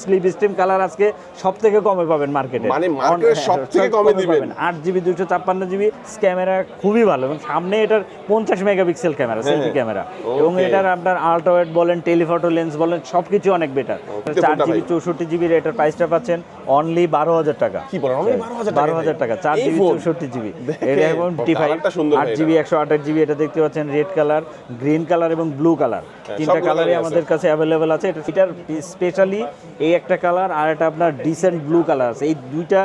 Slip steam colour আজকে সব থেকে কমে পাবেন মার্কেটে মানে market এ সবথেকে কমে দিবেন। আট জিবি দুশো ছাপ্পান্ন জিবি ক্যামেরা খুবই ভালো। এবং সামনে এটার পঞ্চাশ মেগাপিক্সেল ক্যামেরা সেলফি হ্যাঁ। ক্যামেরা এবং. এটার আপনার আল্ট্রাওয়েড বলেন টেলিফটো লেন্স বলেন সবকিছু অনেক বেটার চার জিবি চৌষট্টি জিবির এটার প্রাইসটা পাচ্ছেন অনলি বারো হাজার টাকা। কি বলেন? বারো হাজার টাকা? চার জিবি চৌষট্টি জিবি। এটা এবং আট জিবি একশো আঠাশ জিবি এটা দেখতে পাচ্ছেন রেড কালার গ্রিন কালার এবং ব্লু কালার তিনটা হ্যাঁ, কালারই আমাদের কাছে অ্যাভেলেবেল আছে। এটা এটার স্পেশালি এই একটা কালার আর এটা আপনার ডিসেন্ট ব্লু কালার আছে। এই দুইটা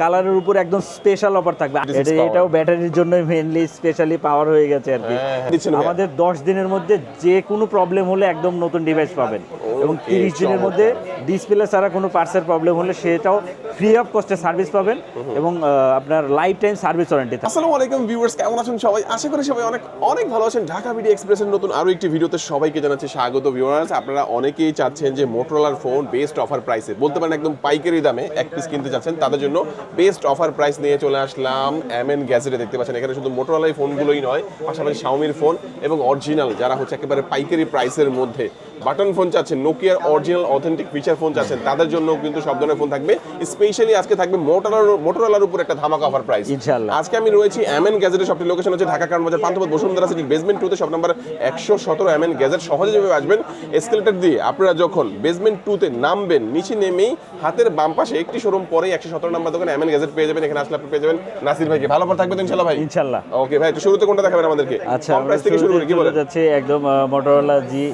কালারের উপর একদম স্পেশাল অফার থাকবে। এটা এটাও ব্যাটারির জন্য মেইনলি স্পেশালি পাওয়ার হয়ে গেছে আর কি। হ্যাঁ। আমাদের দশ দিনের মধ্যে যে কোনো প্রবলেম হলে একদম নতুন ডিভাইস পাবেন। এবং তিরিশ দিনের মধ্যে ডিসপ্লে ছাড়া কোনো পার্সের প্রবলেম হলে সেটাও ফ্রি অফ কস্টে সার্ভিস পাবেন। এবং আপনার লাইফ টাইম সার্ভিস ওয়ারেন্টি থাকবে। আসসালামু আলাইকুম ভিউয়ার্স কেমন আছেন সবাই? আশা করি সবাই অনেক অনেক ভালো আছেন। ঢাকা ভিডিও এক্সপ্রেসের নতুন আরও একটি ভিডিওতে সবাইকে জানাচ্ছি স্বাগত ভিউয়ার্স আপনারা অনেকেই চাচ্ছেন যে মোটরোলার ফোন বেস্ট অফার প্রাইসে বলতে পারেন একদম পাইকারি দামে এক পিস কিনতে চাচ্ছেন তাদের জন্য বেস্ট অফার প্রাইস নিয়ে চলে আসলাম এম এন গ্যাজেটে দেখতে পাচ্ছেন এখানে শুধু মোটরোলার ফোনগুলোই নয় পাশাপাশি শাওমির ফোন এবং অরিজিনাল যারা হচ্ছে একেবারে পাইকারি প্রাইসের মধ্যে। বাটন ফোন চাচ্ছেন নোকিয়ার অরিজিনাল অথেন্টিক ফিচার ফোন চাচ্ছেন তাদের জন্য কিন্তু সব ধরনের ফোন থাকবে। স্পেশালি আজকে থাকবে মোটরোলার মোটরোলার উপর একটা ধামাকা অফার প্রাইস ইনশাআল্লাহ। আজকে আমি রয়েছি এমএন গ্যাজেটের সবটি লোকেশন হচ্ছে ঢাকা কারণ বাজার পান্থপথ বসুন্ধরা সিটি বেসমেন্ট টুতে সব নাম্বার একশো সতেরো এমএন গ্যাজেট সহজে যেভাবে আসবেন এসকেলেটার দিয়ে আপনারা যখন বেসমেন্ট টুতে নামবেন। নিচে নেমেই হাতের বাম পাশে একটি শোরুম পরে একশো সতেরো নাম্বার দোকানে এমএন গ্যাজেট পেয়ে যাবেন। এখানে আসলে আপনি পেয়ে যাবেন নাসির ভাইকে। ভালো করে থাকবেন ইনশাল্লাহ ভাই? ইনশাল্লাহ ওকে ভাই একটু শুরুতে কোনটা দেখাবেন আমাদেরকে? আচ্ছা আমরা প্রাইস থেকে শুরু করি কি বলে বলেন যাচ্ছে একদম Motorola G.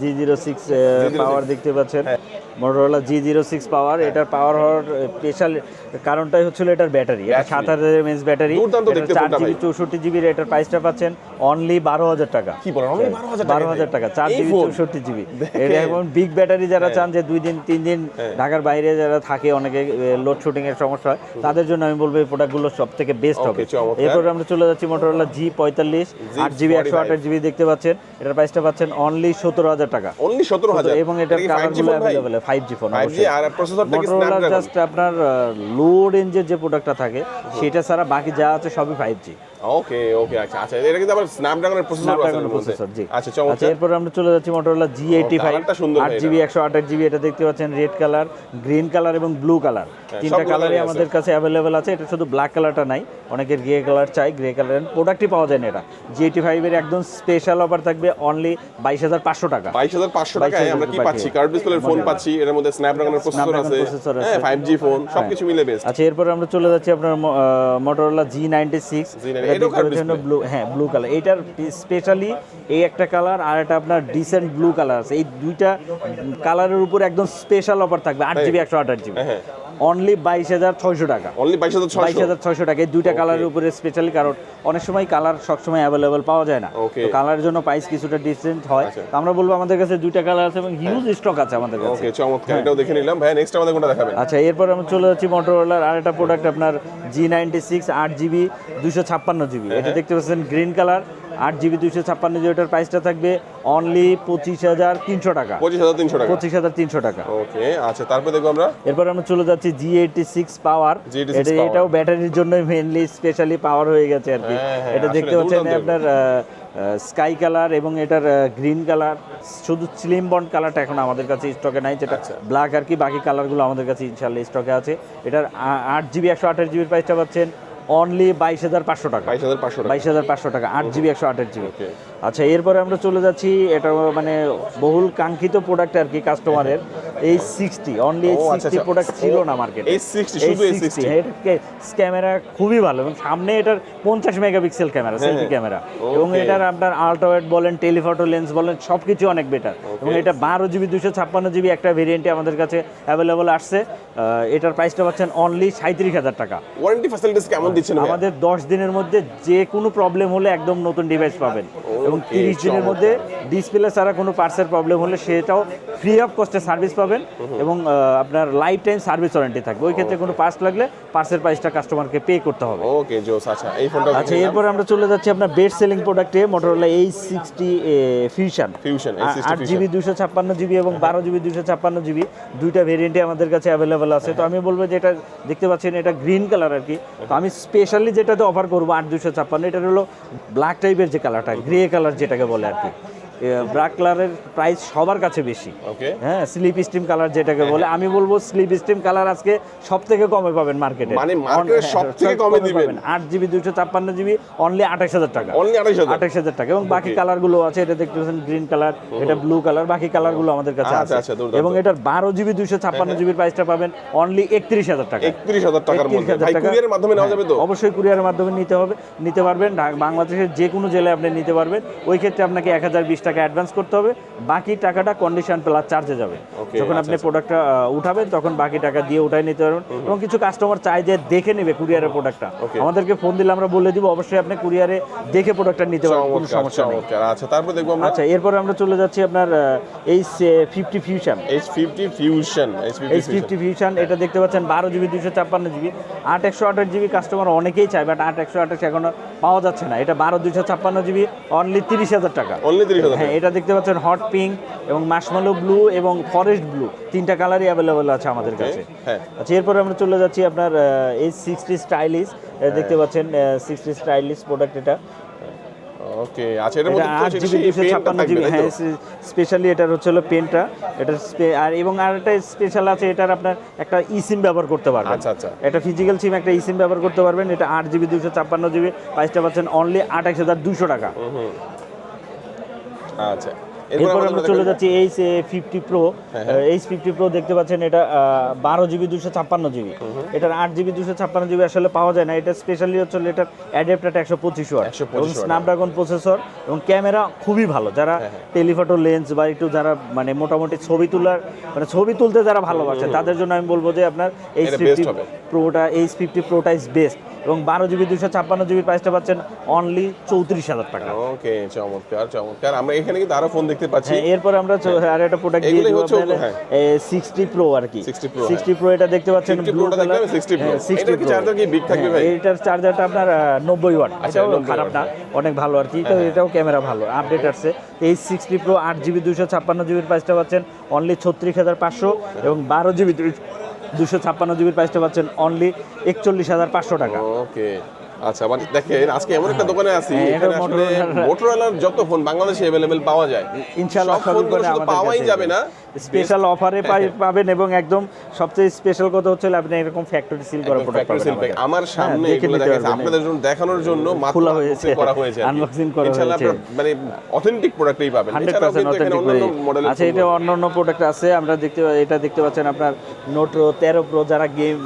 G zero six power দেখতে পাচ্ছেন। হ্যাঁ। Motorola G zero six power এটার পাওয়ার হওয়ার স্পেশাল কারণটাই হচ্ছিল এটার ব্যাটারি এটা সাত হাজার এমএস ব্যাটারি চার জিবি। চৌষট্টি জিবির এটার প্রাইসটা পাচ্ছেন অনলি বারো হাজার টাকা। কি বলেন only 12,000 বারো হাজার টাকা চার জিবি চৌষট্টি জিবি এটা এখন বিগ ব্যাটারি যারা হ্যাঁ। চান যে দুই দিন তিন দিন ঢাকার বাইরে যারা থাকে অনেকে লোড শুটিং এর সমস্যা হয় তাদের জন্য আমি বলব এই প্রোডাক্টগুলো সব থেকে বেস্ট হবে। এরপর আমরা চলে যাচ্ছি মোটরোলা জি পঁয়তাল্লিশ আট জিবি একশো আঠাশ জিবি দেখতে পাচ্ছেন এটার প্রাইসটা পাচ্ছেন অনলি সতেরো হাজার টাকা। অনলি সতেরো হাজার। এবং এটার কালারগুলো অ্যাভেলেবেল ফাইভ জি ফোন আর প্রসেসরটা কি স্ন্যাপড্রাগন জাস্ট আপনার লো রেঞ্জের যে প্রোডাক্টটা থাকে সেটা ছাড়া বাকি যা আছে সবই ফাইভ জি ওকে ওকে আচ্ছা আচ্ছা এটা কিন্তু আবার স্ন্যাপড্রাগনের প্রসেসর আছে প্রসেসর জি। আচ্ছা আচ্ছা এরপর আমরা চলে যাচ্ছি Motorola G85 8GB 128GB এটা দেখতে পাচ্ছেন রেড কালার গ্রিন কালার এবং ব্লু হ্যাঁ, কালার তিনটা কালারই আমাদের কাছে অ্যাভেলেবেল আছে এটা শুধু ব্ল্যাক কালারটা নাই অনেকের গ্রে কালার চাই গ্রে কালারের প্রোডাক্টই পাওয়া যায় না এটা। G85 এর একদম স্পেশাল অফার থাকবে অনলি 22500 টাকা। 22500 টাকায় আমরা কি পাচ্ছি? কার্ভ ডিসপ্লের ফোন পাচ্ছি এর মধ্যে স্ন্যাপড্রাগনের প্রসেসর আছে হ্যাঁ 5G ফোন হ্যাঁ। সবকিছু মিলে বেস্ট আচ্ছা এরপর আমরা চলে যাচ্ছি আপনার Motorola G96 ব্লু হ্যাঁ ব্লু কালার এটার স্পেশালি এই একটা কালার আর এটা আপনার ডিসেন্ট ব্লু কালার আছে। এই দুইটা কালারের উপর একদম স্পেশাল অফার থাকবে আট জিবি একশো আঠাশ জিবি হ্যাঁ। অনলি বাইশ হাজার ছয়শো টাকা। অনলি বাইশ হাজার বাইশ হাজার ছয়শো টাকা। দুইটা কালারের উপরে স্পেশালি কারণ অনেক সময় কালার সবসময় অ্যাভেলেবেল পাওয়া যায় না. তো কালারের জন্য প্রাইস কিছুটা ডিসেন্ট হয়। আচ্ছা। তো আমরা বলব আমাদের কাছে দুইটা কালার আছে এবং হিউজ স্টক আছে আমাদের কাছে। ওকে চমৎকার। এটাও দেখে নিলাম। ভাই নেক্সট আমাদের কোনটা দেখাবেন? আচ্ছা এরপর আমরা চলে যাচ্ছি মোটরোলার আর একটা প্রোডাক্ট আপনার জি নাইনটি সিক্স আট জিবি দুশো ছাপ্পান্ন জিবি এটা দেখতে পাচ্ছেন গ্রিন কালার আট জিবি দুশো ছাপ্পান্ন জিবি এটার প্রাইসটা থাকবে অনলি পঁচিশ হাজার তিনশো টাকা। পঁচিশ হাজার তিনশো টাকা। পঁচিশ হাজার তিনশো টাকা। ওকে আচ্ছা তারপর দেখব আমরা। এরপর আমরা চলে যাচ্ছি G eighty six power G86 এটা power। এটাও ব্যাটারির জন্যই মেইনলি স্পেশালি পাওয়ার হয়ে গেছে আর কি। হ্যাঁ, হ্যাঁ, এটা দেখতে পাচ্ছেন। আপনার স্কাই কালার এবং এটার গ্রিন কালার শুধু স্লিম বন্ড কালারটা এখন আমাদের কাছে স্টকে নাই যেটা আচ্ছা। ব্ল্যাক আর কি। বাকি কালারগুলো আমাদের কাছে ইনশাল্লাহ স্টকে আছে। এটার আট জিবি একশো আঠাশ জিবির প্রাইসটা পাচ্ছেন। অনলি বাইশ হাজার পাঁচশো টাকা। বাইশ হাজার পাঁচশো বাইশ হাজার পাঁচশো টাকা আট জিবি একশো আঠাশ জিবি। আচ্ছা এরপরে আমরা চলে যাচ্ছি এটা মানে বহুল কাঙ্ক্ষিত প্রোডাক্ট আর কি কাস্টমারের এই সিক্সটি অনলি এই আচ্ছা, সিক্সটি আচ্ছা। প্রোডাক্ট ছিল না মার্কেটে A60, শুধু A60 ক্যামেরা খুবই ভালো এবং সামনে এটার পঞ্চাশ মেগাপিক্সেল ক্যামেরা সেলফি। ক্যামেরা এবং এটার আপনার আল্ট্রাওয়েড বলেন টেলিফটো লেন্স বলেন সব কিছু অনেক বেটার এবং এটা বারো জিবি দুশো ছাপ্পান্ন জিবি একটা ভেরিয়েন্টে আমাদের কাছে অ্যাভেলেবল আসছে। এটার প্রাইসটা পাচ্ছেন অনলি সাঁত্রিশ হাজার টাকা। ওয়ারেন্টি ফ্যাসিলিটিস কেমন দিচ্ছেন আমাদের দশ দিনের মধ্যে যে কোনো প্রবলেম হলে একদম নতুন ডিভাইস পাবেন। এবং Okay, তিরিশ দিনের মধ্যে ডিসপ্লে ছাড়া কোনো পার্সের প্রবলেম হলে সেটাও ফ্রি অফ কস্টে সার্ভিস পাবেন এবং আপনার লাইফ টাইম সার্ভিস ওয়ারেন্টি থাকবে। ওই ক্ষেত্রে কোনো পার্স লাগলে পার্সের প্রাইসটা কাস্টমারকে পে করতে হবে। ওকে জোস আচ্ছা এই ফোনটা আচ্ছা এরপর আমরা চলে যাচ্ছি আপনার বেস্ট সেলিং প্রোডাক্টে মোটরোলা এই সিক্সটি ফিউশন A60 আট জিবি দুশো ছাপ্পান্ন জিবি এবং বারো জিবি দুশো ছাপ্পান্ন জিবি দুইটা ভেরিয়েন্টে আমাদের কাছে অ্যাভেলেবেল আছে। তো আমি বলব যে এটা দেখতে পাচ্ছেন এটা গ্রিন কালার আর কি। তো আমি স্পেশালি যেটাতে অফার করব আট দুশো ছাপ্পান্ন এটা হলো ব্ল্যাক টাইপের যে কালারটা গ্রে কালার যেটাকে বলে আর কি। ব্ল্যাক কালারের প্রাইস সবার কাছে বেশি। হ্যাঁ স্লিপ স্টিম কালার যেটাকে বলে আমি বলব স্লিপ স্টিম কালার আজকে সব থেকে কমে পাবেন মার্কেটে মানে কমে দিবেন। আট জিবি দুইশো ছাপ্পান্ন জিবি অনলি আঠাশ হাজার টাকা। অনলি আঠাশ হাজার। টাকা। এবং বাকি কালারগুলো আছে এটা দেখতে পাচ্ছেন গ্রিন কালার এটা ব্লু কালার বাকি কালারগুলো আমাদের কাছে আচ্ছা, আছে। আচ্ছা, এবং এটার বারো জিবি দুইশো ছাপ্পান্ন জিবির প্রাইসটা পাবেন অনলি একত্রিশ হাজার টাকা একত্রিশ হাজার টাকার 31,000 মধ্যে ভাই টাকা। কুরিয়ারের মাধ্যমে নেওয়া যাবে তো? হ্যাঁ, অবশ্যই কুরিয়ারের মাধ্যমে নিতে হবে নিতে পারবেন। বাংলাদেশের যে কোনো জেলায় আপনি নিতে পারবেন। ওই ক্ষেত্রে আপনাকে এক হাজার বিশ টাকা অ্যাডভান্স করতে হবে বাকি টাকাটা কন্ডিশন প্লাস চার্জে যাবে। যখন আচ্ছা, আপনি প্রোডাক্টটা উঠাবেন তখন বাকি টাকা দিয়ে উঠাই নিতে পারবেন এবং কিছু কাস্টমার চাই যে দেখে নেবে কুরিয়ারের প্রোডাক্টটা. আমাদেরকে ফোন দিলে আমরা বলে দিব অবশ্যই আপনি কুরিয়ারে দেখে প্রোডাক্টটা নিতে পারবেন কোনো সমস্যা নেই। আচ্ছা তারপর দেখব আমরা আচ্ছা এরপরে আমরা চলে যাচ্ছি আপনার এই fifty fusion H fifty fusion H H fifty fusion এটা দেখতে পাচ্ছেন বারো জিবি দুশো ছাপ্পান্ন জিবি আট একশো আঠাশ জিবি কাস্টমার অনেকেই চায় বাট আট একশো আঠাশ এখনও পাওয়া যাচ্ছে না। এটা বারো দুশো ছাপ্পান্ন জিবি অনলি তিরিশ হাজার টাকা। অনলি তিরিশ হাজার হ্যাঁ এটা দেখতে পাচ্ছেন হট পিঙ্ক এবং মাসমালো ব্লু এবং ফরেস্ট ব্লু তিনটা কালারই অ্যাভেলেবল আছে আমাদের কাছে। হ্যাঁ। আচ্ছা এরপরে আমরা চলে যাচ্ছি আপনার এই সিক্সটি স্টাইলিশ দেখতে পাচ্ছেন সিক্সটি স্টাইলিশ প্রোডাক্ট এটা। ওকে আচ্ছা মধ্যে আট জিবি দুশো ছাপ্পান্ন জিবি হ্যাঁ স্পেশালি এটার হচ্ছে হলো পেনটা এটা আর এবং আর একটা স্পেশাল আছে এটার আপনার একটা ই সিম ব্যবহার করতে পারবেন। আচ্ছা, আচ্ছা। এটা ফিজিক্যাল সিম একটা ই সিম ব্যবহার করতে পারবেন। এটা আট জিবি দুশো ছাপ্পান্ন জিবি প্রাইসটা পাচ্ছেন অনলি আঠাশ হাজার দুশো টাকা। আচ্ছা এরপর আমরা চলে যাচ্ছি এইচ ফিফটি প্রো হ্যাঁ, হ্যাঁ। এইচ ফিফটি প্রো দেখতে পাচ্ছেন এটা বারো জিবি দুশো ছাপ্পান্ন জিবি এটার আট জিবি দুশো ছাপ্পান্ন জিবি আসলে পাওয়া যায় না। এটা স্পেশালি হচ্ছে এটার অ্যাডাপ্টারটা একশো পঁচিশ ওয়াট। এবং স্ন্যাপড্রাগন প্রসেসর এবং ক্যামেরা খুবই ভালো। যারা হ্যাঁ, টেলিফটো লেন্স বা একটু যারা মানে মোটামুটি ছবি তোলার মানে ছবি তুলতে যারা ভালোবাসে তাদের জন্য আমি বলব যে আপনার এইচ ফিফটি প্রোটা এইচ ফিফটি প্রোটা ইজ বেস্ট এবং বারো জিবি দুশো ছাপ্পান্ন জিবির প্রাইসটা পাচ্ছেন অনলি চৌত্রিশ হাজার টাকা। ওকে চমৎকার চমৎকার। আমরা এখানে কিন্তু আরও ফোন দেখতে পাচ্ছি। হ্যাঁ, এরপর আমরা আর একটা প্রোডাক্ট দিয়ে দিব হচ্ছে আপনার হ্যাঁ। সিক্সটি প্রো আর কি। 60 সিক্সটি প্রো এটা দেখতে পাচ্ছেন ব্লু দেখলাম, 60 Pro। এটার কি charger কি big থাকবে ভাই? এটার চার্জারটা আপনার নব্বই ওয়াট আচ্ছা, এটাও খারাপ হ্যাঁ। না অনেক ভালো আর কি। তো এটাও ক্যামেরা ভালো আপডেট আসছে। এই সিক্সটি প্রো আট জিবি দুশো ছাপ্পান্ন জিবির প্রাইসটা পাচ্ছেন অনলি ছত্রিশ হাজার পাঁচশো এবং বারো জিবি দুশো ছাপ্পান্ন জিবির প্রাইসটা পাচ্ছেন অনলি একচল্লিশ হাজার পাঁচশো টাকা। ওকে আচ্ছা মানে দেখেন আজকে এমন একটা দোকানে আছি হ্যাঁ, এখানে আসলে যত ফোন বাংলাদেশে অ্যাভেলেবেল পাওয়া যায় ইনশাআল্লাহ সব আমাদের পাওয়াই যাবে না। স্পেশাল অফারে পাবেন এবং একদম সবচেয়ে স্পেশাল কথা হচ্ছে আপনি এরকম ফ্যাক্টরি সিল করা প্রোডাক্ট pack। আমার সামনে এগুলো দেখা আপনাদের জন্য দেখানোর জন্য খোলা হয়েছে, করা হয়েছে unboxing করা হয়েছে। মানে অথেন্টিক প্রোডাক্টই পাবেন। অথেন্টিক অন্যান্য আচ্ছা এটা অন্য অন্য প্রোডাক্ট আছে আমরা দেখতে এটা দেখতে পাচ্ছেন আপনার নোটো তেরো প্রো যারা গেম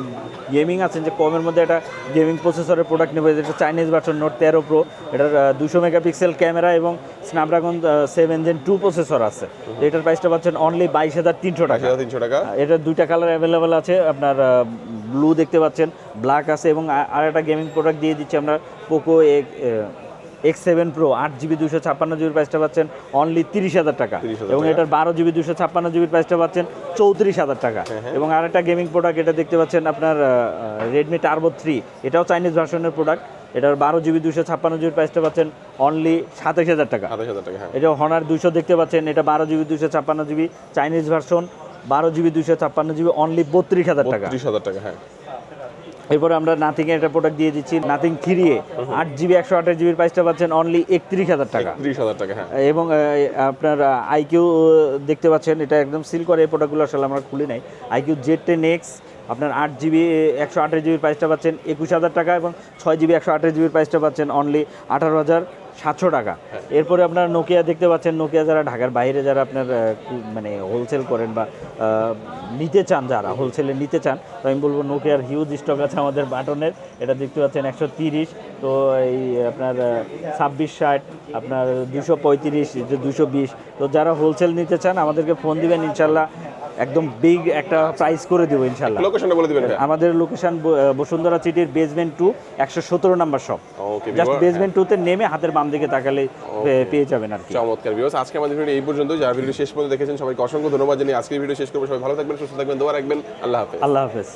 গেমিং আছেন যে কমের মধ্যে একটা গেমিং প্রসেসরের প্রোডাক্ট নেবে যেটা চাইনিজ ভার্সন নোট তেরো প্রো এটার দুশো মেগাপিক্সেল ক্যামেরা এবং Snapdragon seven gen two processor আছে। এটার প্রাইসটা পাচ্ছেন অনলি বাইশ হাজার তিনশো টাকা। তিনশো টাকা। এটার দুইটা কালার অ্যাভেলেবেল আছে আপনার ব্লু দেখতে পাচ্ছেন ব্ল্যাক আছে এবং আর একটা গেমিং প্রোডাক্ট দিয়ে দিচ্ছি আমরা পোকো এক্স সেভেন প্রো আট জিবি দুশো ছাপ্পান্ন জিবির প্রাইসটা পাচ্ছেন অনলি তিরিশ হাজার টাকা। এবং। এটার বারো জিবি দুশো ছাপ্পান্ন জিবির প্রাইসটা পাচ্ছেন চৌত্রিশ হাজার টাকা। হ্যাঁ, এবং আর একটা গেমিং প্রোডাক্ট এটা দেখতে পাচ্ছেন আপনার রেডমি টার্বো থ্রি এটাও চাইনিজ ভার্সনের প্রোডাক্ট এটার বারো জিবি দুশো ছাপ্পান্ন জিবির প্রাইসটা পাচ্ছেন অনলি সাতাশ হাজার টাকা। হ্যাঁ। এটা হনার দুশো দেখতে পাচ্ছেন এটা বারো জিবি দুশো ছাপ্পান্ন জিবি চাইনিজ ভার্সন বারো জিবি দুশো ছাপ্পান্ন জিবি অনলি বত্রিশ হাজার টাকা। হাজার টাকা হ্যাঁ। এরপরে আমরা নাথিং এর একটা প্রোডাক্ট দিয়ে দিচ্ছি নাথিং থ্রি এ আট জিবি একশো আঠাশ জিবির প্রাইসটা পাচ্ছেন অনলি একত্রিশ হাজার টাকা। ত্রিশ হাজার টাকা হ্যাঁ। এবং আপনার আইকিউ দেখতে পাচ্ছেন এটা একদম সিল করে এই প্রোডাক্টগুলো আসলে আমরা খুলি নাই। আইকিউ জেড টেন এক্স আপনার আট জিবি একশো আঠাশ জিবির প্রাইসটা পাচ্ছেন একুশ হাজার টাকা এবং ছয় জিবি একশো আঠাশ জিবির প্রাইসটা পাচ্ছেন অনলি আঠারো হাজার। সাতশো টাকা। এরপরে আপনার নোকিয়া দেখতে পাচ্ছেন নোকিয়া যারা ঢাকার বাইরে যারা আপনার মানে হোলসেল করেন বা নিতে চান যারা হোলসেলে নিতে চান, তো আমি বলব নোকিয়ার হিউজ স্টক আছে আমাদের বাটনের। এটা দেখতে পাচ্ছেন একশো তিরিশ, তো এই আপনার ছাব্বিশ ষাট, আপনার দুশো পঁয়ত্রিশ, দুশো বিশ। তো যারা হোলসেল নিতে চান, আমাদেরকে ফোন দিবেন, ইনশাল্লাহ। একদম বিগ একটা প্রাইস করে দেবো ইনশাল্লাহ লোকেশনটা বলে দিবেন আমাদের লোকেশন বসুন্ধরা সিটির বেসমেন্ট টু একশো সতেরো number shop okay just basement টুতে নেমে হাতের বাম দিকে তাকালে পেয়ে যাবেন আর কি। চমৎকার ভিউস আজকে আমাদের ভিডিও এই পর্যন্ত। যারা ভিডিও শেষ পর্যন্ত দেখেছেন সবাইকে অসংখ্য ধন্যবাদ জানিয়ে আজকের ভিডিও শেষ করব। সবাই ভালো থাকবেন সুস্থ থাকবেন দোয়া রাখবেন। আল্লাহ হাফেজ। আল্লাহ হাফেজ।